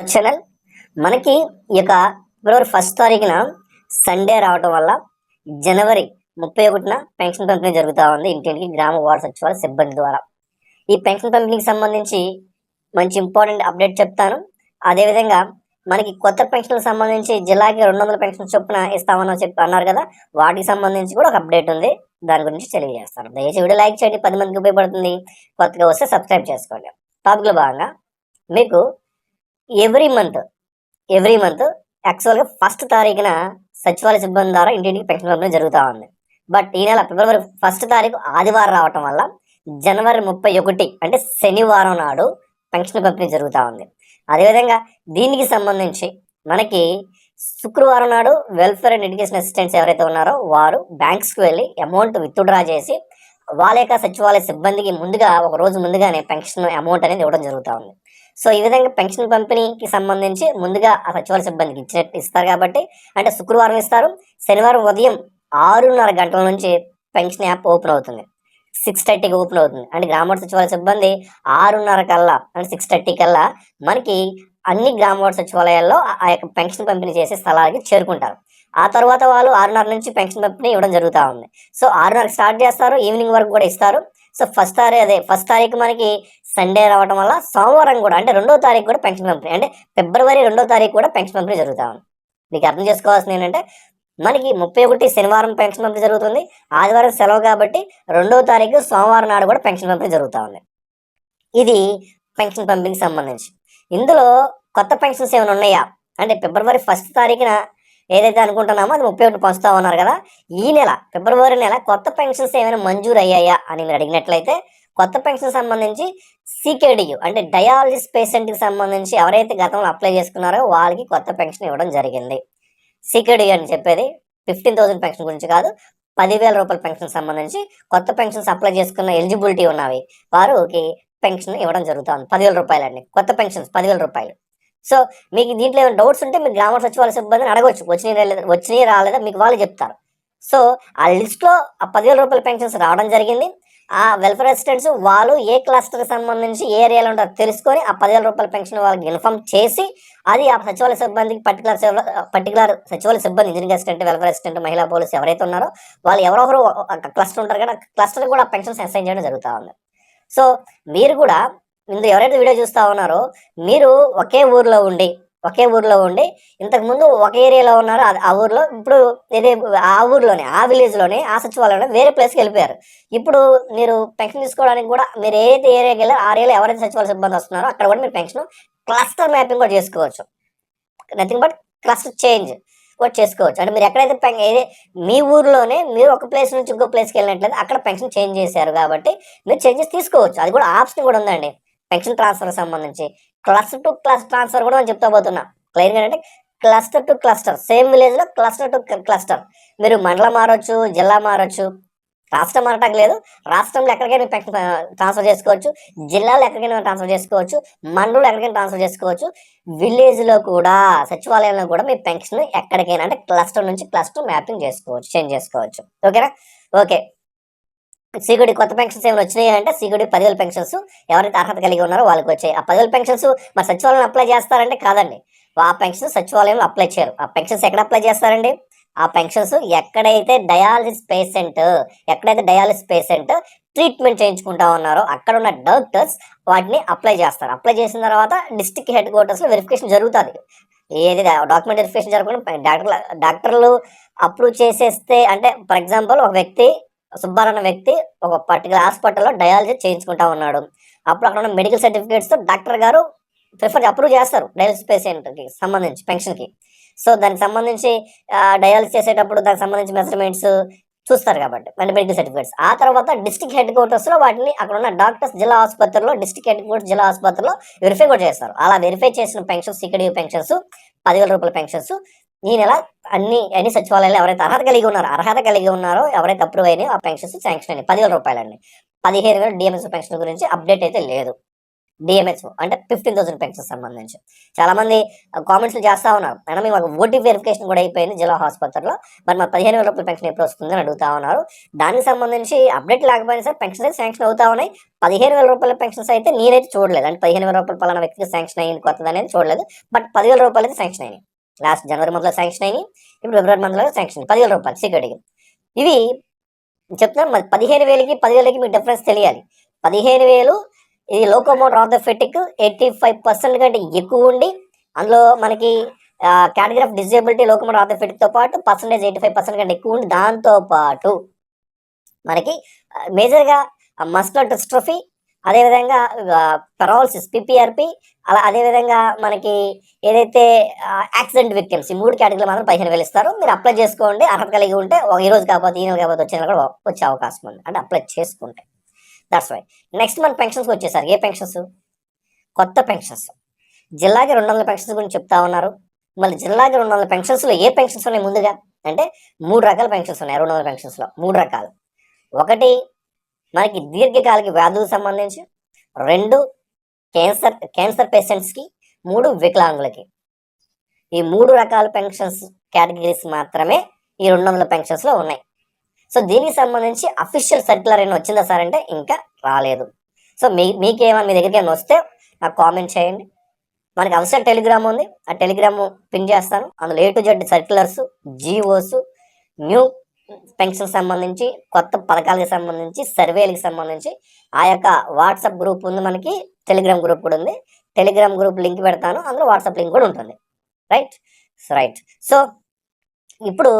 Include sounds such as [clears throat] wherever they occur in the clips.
Channel మనకి ఈ యొక్క ఫిబ్రవరి ఫస్ట్ తారీఖున సండే రావటం వల్ల జనవరి ముప్పై ఒకటిన పెన్షన్ పంపిణీ జరుగుతూ ఉంది ఇంటింటికి గ్రామ వార్డు సచివాలయ సిబ్బంది ద్వారా. ఈ పెన్షన్ పంపిణీకి సంబంధించి మంచి ఇంపార్టెంట్ అప్డేట్ చెప్తాను. అదేవిధంగా మనకి కొత్త పెన్షన్లకు సంబంధించి జిల్లాకి రెండు వందల పెన్షన్ చొప్పున ఇస్తామని చెప్పి అన్నారు కదా వాటికి సంబంధించి కూడా ఒక అప్డేట్ ఉంది. దాని గురించి తెలియజేస్తాను. దయచేసి వీడియో లైక్ చేయండి పది మందికి ఉపయోగపడుతుంది. కొత్తగా వస్తే సబ్స్క్రైబ్ చేసుకోండి. టాపిక్లో భాగంగా మీకు ఎవ్రీ మంత్ ఎవ్రీ మంత్ యాక్చువల్గా ఫస్ట్ తారీఖున సచివాలయ సిబ్బంది ద్వారా ఇంటింటికి పెన్షన్ పంపిణీ జరుగుతూ ఉంది. బట్ ఈ నెల ఫిబ్రవరి ఫస్ట్ తారీఖు ఆదివారం రావటం వల్ల జనవరి ముప్పై ఒకటి అంటే శనివారం నాడు పెన్షన్ పంపిణీ జరుగుతూ ఉంది. అదేవిధంగా దీనికి సంబంధించి మనకి శుక్రవారం నాడు వెల్ఫేర్ అండ్ ఎడ్యుకేషన్ అసిస్టెంట్స్ ఎవరైతే ఉన్నారో వారు బ్యాంక్స్కి వెళ్ళి అమౌంట్ విత్డ్రా చేసి వాళ్ళ యొక్క సచివాలయ సిబ్బందికి ముందుగా ఒక రోజు ముందుగానే పెన్షన్ అమౌంట్ అనేది ఇవ్వడం జరుగుతూ ఉంది. సో ఈ విధంగా పెన్షన్ పంపిణీకి సంబంధించి ముందుగా ఆ సచివాలయ సిబ్బందికి ఇచ్చినట్టు ఇస్తారు కాబట్టి అంటే శుక్రవారం ఇస్తారు. శనివారం ఉదయం ఆరున్నర గంటల నుంచి పెన్షన్ యాప్ ఓపెన్ అవుతుంది. సిక్స్ థర్టీకి ఓపెన్ అవుతుంది. అంటే గ్రామ సచివాలయ సిబ్బంది ఆరున్నర కల్లా అంటే సిక్స్ థర్టీ కల్లా మనకి అన్ని గ్రామ సచివాలయాల్లో ఆ- ఆ యొక్క పెన్షన్ పంపిణీ చేసే స్థలాలకి చేరుకుంటారు. ఆ తర్వాత వాళ్ళు ఆరున్నర నుంచి పెన్షన్ పంపిణీ ఇవ్వడం జరుగుతూ ఉంది. సో ఆరున్నరకు స్టార్ట్ చేస్తారు. ఈవినింగ్ వరకు కూడా ఇస్తారు. సో ఫస్ట్ తారీఖు అదే ఫస్ట్ తారీఖు మనకి సండే రావడం వల్ల సోమవారం కూడా అంటే రెండో తారీఖు కూడా పెన్షన్ పంపిణీ అంటే ఫిబ్రవరి రెండో తారీఖు కూడా పెన్షన్ పంపిణీ జరుగుతా ఉంది. మీకు అర్థం చేసుకోవాల్సింది ఏంటంటే మనకి ముప్పై ఒకటి శనివారం పెన్షన్ పంపిణీ జరుగుతుంది ఆదివారం సెలవు కాబట్టి రెండో తారీఖు సోమవారం నాడు కూడా పెన్షన్ పంపిణీ జరుగుతూ ఉంది. ఇది పెన్షన్ పంపిణీకి సంబంధించి. ఇందులో కొత్త పెన్షన్స్ ఏమైనా ఉన్నాయా? అంటే ఫిబ్రవరి ఫస్ట్ తారీఖున ఏదైతే అనుకుంటున్నామో అది ముప్పై ఒకటి పంచుతా ఉన్నారు కదా ఈ నెల ఫిబ్రవరి నెల కొత్త పెన్షన్స్ ఏమైనా మంజూరు అయ్యాయా అని మీరు అడిగినట్లయితే కొత్త పెన్షన్ సంబంధించి సీకేడియు అంటే డయాలసిస్ పేషెంట్కి సంబంధించి ఎవరైతే గతంలో అప్లై చేసుకున్నారో వాళ్ళకి కొత్త పెన్షన్ ఇవ్వడం జరిగింది. సీకేడియు అని చెప్పేది ఫిఫ్టీన్ థౌసండ్ పెన్షన్ గురించి కాదు పదివేల రూపాయల పెన్షన్ సంబంధించి కొత్త పెన్షన్స్ అప్లై చేసుకున్న ఎలిజిబిలిటీ ఉన్నవి వారికి పెన్షన్ ఇవ్వడం జరుగుతుంది. పదివేల రూపాయలు అండి కొత్త పెన్షన్స్ పదివేల రూపాయలు. సో మీకు దీంట్లో ఏమైనా డౌట్స్ ఉంటే మీరు గ్రామ సచివాలయ సిబ్బందిని అడగవచ్చు వచ్చినాయి రాలేదా వచ్చినాయి రాలేదా మీకు వాళ్ళు చెప్తారు. సో ఆ లిస్ట్లో ఆ పదివేల రూపాయల పెన్షన్స్ రావడం జరిగింది. ఆ వెల్ఫేర్ అసిస్టెంట్స్ వాళ్ళు ఏ క్లస్టర్కి సంబంధించి ఏ ఏరియాలో ఉంటారో తెలుసుకొని ఆ పదివేల రూపాయల పెన్షన్ వాళ్ళకి ఇన్ఫామ్ చేసి అది ఆ సచివాలయ సిబ్బందికి పర్టికులర్ పర్టికులర్ సచివాలయ సిబ్బంది ఇంజనీరింగ్ అసిస్టెంట్ వెల్ఫేర్ అసిస్టెంట్ మహిళా పోలీస్ ఎవరైతే ఉన్నారో వాళ్ళు ఎవరొకరు క్లస్టర్ ఉంటారు కదా క్లస్టర్ కూడా పెన్షన్స్ అసైన్ చేయడం జరుగుతూ ఉంది. సో మీరు కూడా ఇందు ఎవరైతే వీడియో చూస్తా ఉన్నారో మీరు ఒకే ఊర్లో ఉండి ఒకే ఊర్లో ఉండి ఇంతకు ముందు ఒక ఏరియాలో ఉన్నారో అది- ఆ ఊర్లో ఇప్పుడు ఏదే ఆ ఊర్లోనే ఆ విలేజ్లోనే ఆ సచివాలయంలో వేరే ప్లేస్కి వెళ్ళిపోయారు. ఇప్పుడు మీరు పెన్షన్ తీసుకోవడానికి కూడా మీరు ఏదైతే ఏరియాకి వెళ్ళారో ఆ ఏరియాలో ఎవరైతే సచివాలయ సిబ్బంది వస్తున్నారో అక్కడ కూడా మీరు పెన్షన్ క్లస్టర్ మ్యాపింగ్ కూడా చేసుకోవచ్చు. నథింగ్ బట్ క్లస్టర్ చేంజ్ కూడా చేసుకోవచ్చు. అంటే మీరు ఎక్కడైతే పెన్- ఏదే మీ ఊర్లోనే మీరు ఒక ప్లేస్ నుంచి ఇంకో ప్లేస్కి వెళ్ళినట్లయితే అక్కడ పెన్షన్ చేంజ్ చేశారు కాబట్టి మీరు చేంజెస్ తీసుకోవచ్చు. అది కూడా ఆప్షన్ కూడా ఉందండి. పెన్షన్ ట్రాన్స్ఫర్ సంబంధించి. క్లస్టర్ టు క్లస్టర్ ట్రాన్స్ఫర్ కూడా నేను చెప్తా పోతున్నా. క్లియర్గా అంటే క్లస్టర్ టు క్లస్టర్ సేమ్ విలేజ్లో క్లస్టర్ టు క్లస్టర్ మీరు మండలం మారొచ్చు జిల్లా మారొచ్చు. రాష్ట్రం మారటం లేదు. రాష్ట్రంలో ఎక్కడికైనా పెన్షన్ ట్రాన్స్ఫర్ చేసుకోవచ్చు. జిల్లాలో ఎక్కడికైనా ట్రాన్స్ఫర్ చేసుకోవచ్చు. మండలంలో ఎక్కడికైనా ట్రాన్స్ఫర్ చేసుకోవచ్చు. విలేజ్లో కూడా సచివాలయంలో కూడా మీ పెన్షన్ ఎక్కడికైనా అంటే క్లస్టర్ నుంచి క్లస్టర్ మ్యాపింగ్ చేసుకోవచ్చు చేంజ్ చేసుకోవచ్చు. ఓకేనా ఓకే సీగుడి కొత్త పెన్షన్స్ ఏమైనా వచ్చినాయి అంటే సీగుడి పదివేల పెన్షన్స్ ఎవరైతే అర్హత కలిగి ఉన్నారో వాళ్ళకి వచ్చాయి. ఆ పదివేల పెన్షన్స్ మరి సచివాలయం అప్లై చేస్తారంటే కాదండి. ఆ పెన్షన్స్ సచివాలయంలో అప్లై చేయరు. ఆ పెన్షన్స్ ఎక్కడ అప్లై చేస్తారండి? ఆ పెన్షన్స్ ఎక్కడైతే డయాలసిస్ పేషెంట్ ఎక్కడైతే డయాలసిస్ పేషెంట్ ట్రీట్మెంట్ చేయించుకుంటా ఉన్నారో అక్కడ ఉన్న డాక్టర్స్ వాటిని అప్లై చేస్తారు. అప్లై చేసిన తర్వాత డిస్టిక్ హెడ్ క్వార్టర్స్లో వెరిఫికేషన్ జరుగుతుంది. ఏది డాక్యుమెంట్ వెరిఫికేషన్ జరగకుండా డాక్టర్ డాక్టర్లు అప్రూవ్ చేసేస్తే అంటే ఫర్ ఎగ్జాంపుల్ ఒక వ్యక్తి సుబ్బారావు అనే వ్యక్తి ఒక పర్టికులర్ హాస్పిటల్లో డయాలసిస్ చేయించుకుంటా ఉన్నాడు. అప్పుడు అక్కడ ఉన్న మెడికల్ సర్టిఫికేట్స్తో డాక్టర్ గారు ప్రిఫర్ అప్రూవ్ చేస్తారు డయాలసిస్ పేషెంట్కి సంబంధించి పెన్షన్కి. సో దానికి సంబంధించి డయాలసిస్ చేసేటప్పుడు దానికి సంబంధించి మెజర్మెంట్స్ చూస్తారు కాబట్టి మన మెడికల్ సర్టిఫికేట్స్ ఆ తర్వాత డిస్ట్రిక్ట్ హెడ్ క్వార్టర్స్లో వాటిని అక్కడ ఉన్న డాక్టర్స్ జిల్లా ఆసుపత్రిలో డిస్ట్రిక్ట్ హెడ్ క్వార్టర్స్ జిల్లా ఆసుపత్రిలో వెరిఫై కూడా చేస్తారు. అలా వెరిఫై చేసిన పెన్షన్స్ ఇక్కడ పెన్షన్స్ పదివేల రూపాయల పెన్షన్స్ ఈ నెల అన్ని అన్ని సచివాలయాలు ఎవరైతే అర్హత కలిగి ఉన్నారో అర్హత కలిగి ఉన్నారో ఎవరైతే అప్రూవ్ అయినాయో ఆ పెన్షన్స్ శాంక్షన్ అయినాయి. పదివేల రూపాయలండి. పదిహేను వేల డిఎంఎస్ పెన్షన్ గురించి అప్డేట్ అయితే లేదు. డిఎంహెచ్ఓ అంటే ఫిఫ్టీన్ థౌసండ్ పెన్షన్ సంబంధించి. చాలా మంది కామెంట్స్ చేస్తా ఉన్నారు. అయినా మేము మాకు ఓటీ వెరిఫికేషన్ కూడా అయిపోయింది జిల్లా ఆసుపత్రిలో. మరి మా పదిహేను వేల రూపాయల పెన్షన్ ఎప్పుడు వస్తుందని అడుగుతా ఉన్నారు. దానికి సంబంధించి అప్డేట్ లేకపోయినా సార్ పెన్షన్ అయితే శాంక్షన్ అవుతా ఉన్నాయి. పదిహేను వేల రూపాయల పెన్షన్స్ అయితే నేనైతే చూడలేదు. అంటే పదిహేను వేల రూపాయలు పలానా వ్యక్తికి శాంక్షన్ అయ్యింది కొత్తది అనేది చూడలేదు. బట్ పదివేల రూపాయలు అయితే శాంక్షన్ అయినాయి. లాస్ట్ జనవరి మంత్లో శాంక్షన్ అయినాయి. ఇప్పుడు ఫిబ్రవరి మంత్లో శాంక్షన్ పదివేల రూపాయలు సీక్రెట్గా ఇవి చెప్తున్నాను మరి పదిహేను వేలకి పదివేలకి మీకు డిఫరెన్స్ తెలియాలి. పదిహేను వేలు ఇది లోకోమోటర్ ఆఫ్ ద ఫెటిక్ ఎయిటీ ఫైవ్ పర్సెంట్ కంటే ఎక్కువ ఉండి అందులో మనకి category of disability locomotor of the ఫెటిక్తో పాటు పర్సంటేజ్ ఎయిటీ ఫైవ్ పర్సెంట్ కంటే ఎక్కువ ఉండి దాంతో పాటు మనకి మేజర్గా మస్కులర్ డిస్ట్రఫీ అదేవిధంగా పెరాలసిస్ పిపిఆర్పి అలా అదేవిధంగా మనకి ఏదైతే యాక్సిడెంట్ విక్టిమ్స్ ఈ మూడు కేటగిరీలు మాత్రం పదిహేను వేలు ఇస్తారు. మీరు అప్లై చేసుకోండి. అర్హత కలిగి ఉంటే ఒక ఈ రోజు కాకపోతే ఈ నెల కాకపోతే వచ్చిన కూడా వచ్చే అవకాశం ఉంది. అంటే అప్లై చేసుకుంటే. దట్స్ వై నెక్స్ట్ మన పెన్షన్స్కి వచ్చేసారు ఏ పెన్షన్స్? కొత్త పెన్షన్స్. జిల్లాకి రెండు వందల పెన్షన్స్ గురించి చెప్తా ఉన్నారు. మళ్ళీ జిల్లాకి రెండు వందల పెన్షన్స్లో ఏ పెన్షన్స్ ఉన్నాయి ముందుగా? అంటే మూడు రకాల పెన్షన్స్ ఉన్నాయి రెండు వందల పెన్షన్స్లో. మూడు రకాలు. ఒకటి మనకి దీర్ఘకాలిక వ్యాధులకు సంబంధించి రెండు క్యాన్సర్ క్యాన్సర్ పేషెంట్స్కి మూడు వికలాంగులకి. ఈ మూడు రకాల పెన్షన్స్ కేటగిరీస్ మాత్రమే ఈ రెండు వందల పెన్షన్స్లో ఉన్నాయి. సో దీనికి సంబంధించి అఫీషియల్ సర్క్యులర్ అయినా వచ్చిందా సార్ అంటే ఇంకా రాలేదు. సో మీ మీకేమైనా మీ దగ్గరికి ఏమైనా వస్తే నాకు కామెంట్ చేయండి. మనకి అవసరం టెలిగ్రామ్ ఉంది. ఆ టెలిగ్రామ్ పిన్ చేస్తాను. అందులో A to Z circulars GOs new pension సంబంధించి కొత్త పథకాలకు సంబంధించి సర్వేలకు సంబంధించి ఆ యొక్క వాట్సాప్ గ్రూప్ ఉంది మనకి టెలిగ్రామ్ గ్రూప్ కూడా ఉంది. టెలిగ్రామ్ గ్రూప్ లింక్ పెడతాను అందులో వాట్సాప్ లింక్ కూడా ఉంటుంది. రైట్? రైట్. సో ఇప్పుడు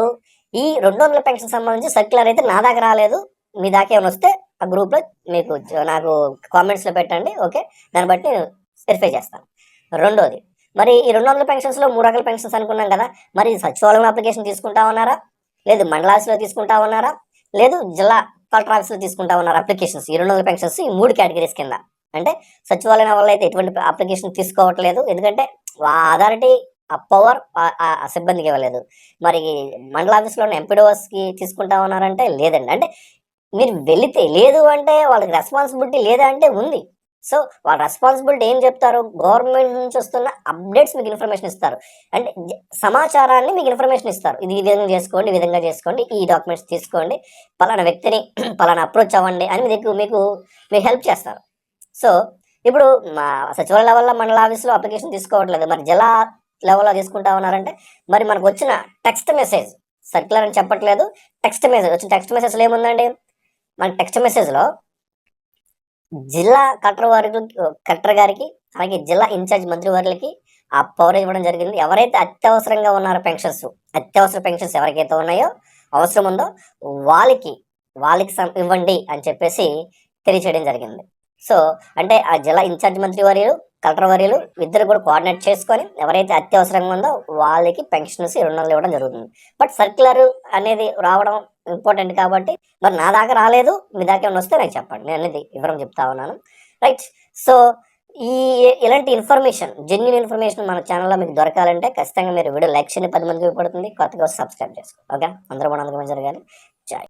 ఈ రెండు వందల పెన్షన్ సంబంధించి సర్క్యులర్ అయితే నా దాకా రాలేదు. మీ దాకా ఏమైనా వస్తే ఆ గ్రూప్లో మీకు నాకు కామెంట్స్లో పెట్టండి ఓకే? దాన్ని బట్టి నేను వెరిఫై చేస్తాను. రెండోది మరి ఈ రెండు వందల పెన్షన్స్లో మూడు రకాల పెన్షన్స్ అనుకున్నాం కదా మరి సచివాలయం అప్లికేషన్ తీసుకుంటా ఉన్నారా? లేదు మండల ఆఫీస్లో తీసుకుంటా ఉన్నారా? లేదు జిల్లా కలెక్టర్ ఆఫీస్లో తీసుకుంటా ఉన్నారా అప్లికేషన్స్? ఈ రెండు వందల పెన్షన్స్ ఈ మూడు కేటగిరీస్ కింద. అంటే సచివాలయం వల్ల అయితే ఎటువంటి అప్లికేషన్ తీసుకోవట్లేదు. ఎందుకంటే ఆ అథారిటీ ఆ పవర్ ఆ సిబ్బందికి ఇవ్వలేదు. మరి మండల ఆఫీస్లో ఎంపీడోస్కి తీసుకుంటా ఉన్నారంటే లేదండి. అంటే మీరు వెళితే లేదు అంటే వాళ్ళకి రెస్పాన్సిబిలిటీ లేదా అంటే ఉంది. సో వాళ్ళ రెస్పాన్సిబిలిటీ ఏం చెప్తారు? గవర్నమెంట్ నుంచి వస్తున్న అప్డేట్స్ మీకు ఇన్ఫర్మేషన్ ఇస్తారు. అంటే సమాచారాన్ని మీకు ఇన్ఫర్మేషన్ ఇస్తారు. ఇది ఈ విధంగా చేసుకోండి ఈ విధంగా చేసుకోండి ఈ డాక్యుమెంట్స్ తీసుకోండి పలానా వ్యక్తిని [clears throat] పలానా అప్రోచ్ అవ్వండి అని మీకు మీకు మీకు హెల్ప్ చేస్తారు. సో ఇప్పుడు మా సచివాలయ లెవెల్లో మండల ఆఫీస్లో అప్లికేషన్ తీసుకోవట్లేదు. మరి జిల్లా లెవెల్లో తీసుకుంటా ఉన్నారంటే మరి మనకు వచ్చిన టెక్స్ట్ మెసేజ్ సర్క్యులర్ అని చెప్పట్లేదు. టెక్స్ట్ మెసేజ్ వచ్చిన టెక్స్ట్ మెసేజ్లో ఏముందండి? మన టెక్స్ట్ మెసేజ్లో జిల్లా కలెక్టర్ వారికి కలెక్టర్ గారికి అలాగే జిల్లా ఇన్ఛార్జ్ మంత్రి వారికి ఆ పవర్ ఇవ్వడం జరిగింది. ఎవరైతే అత్యవసరంగా ఉన్నారో పెన్షన్స్ అత్యవసర పెన్షన్స్ ఎవరికైతే ఉన్నాయో అవసరం ఉందో వాళ్ళకి వాళ్ళకి ఇవ్వండి అని చెప్పేసి తెలియచేయడం జరిగింది. సో అంటే ఆ జిల్లా ఇన్ఛార్జ్ మంత్రి వర్యులు కలెక్టర్ వర్యులు ఇద్దరు కూడా కోఆర్డినేట్ చేసుకొని ఎవరైతే అత్యవసరంగా ఉందో వాళ్ళకి పెన్షన్స్ రెండు వందలు ఇవ్వడం జరుగుతుంది. బట్ సర్క్యులర్ అనేది రావడం ఇంపార్టెంట్ కాబట్టి మరి నా దాకా రాలేదు మీ దాకా ఏమైనా వస్తే నాకు చెప్పండి. నేను అనేది వివరం చెప్తా ఉన్నాను. రైట్ సో ఈ ఇలాంటి ఇన్ఫర్మేషన్ జెన్యున్ ఇన్ఫర్మేషన్ మన ఛానల్లో మీకు దొరకాలంటే ఖచ్చితంగా మీరు వీడియో లైక్ చేయండి. పది మందికి ఉపయోగపడుతుంది. కొత్తగా సబ్స్క్రైబ్ చేసుకోండి. ఓకే అందరూ మన జరగాలి.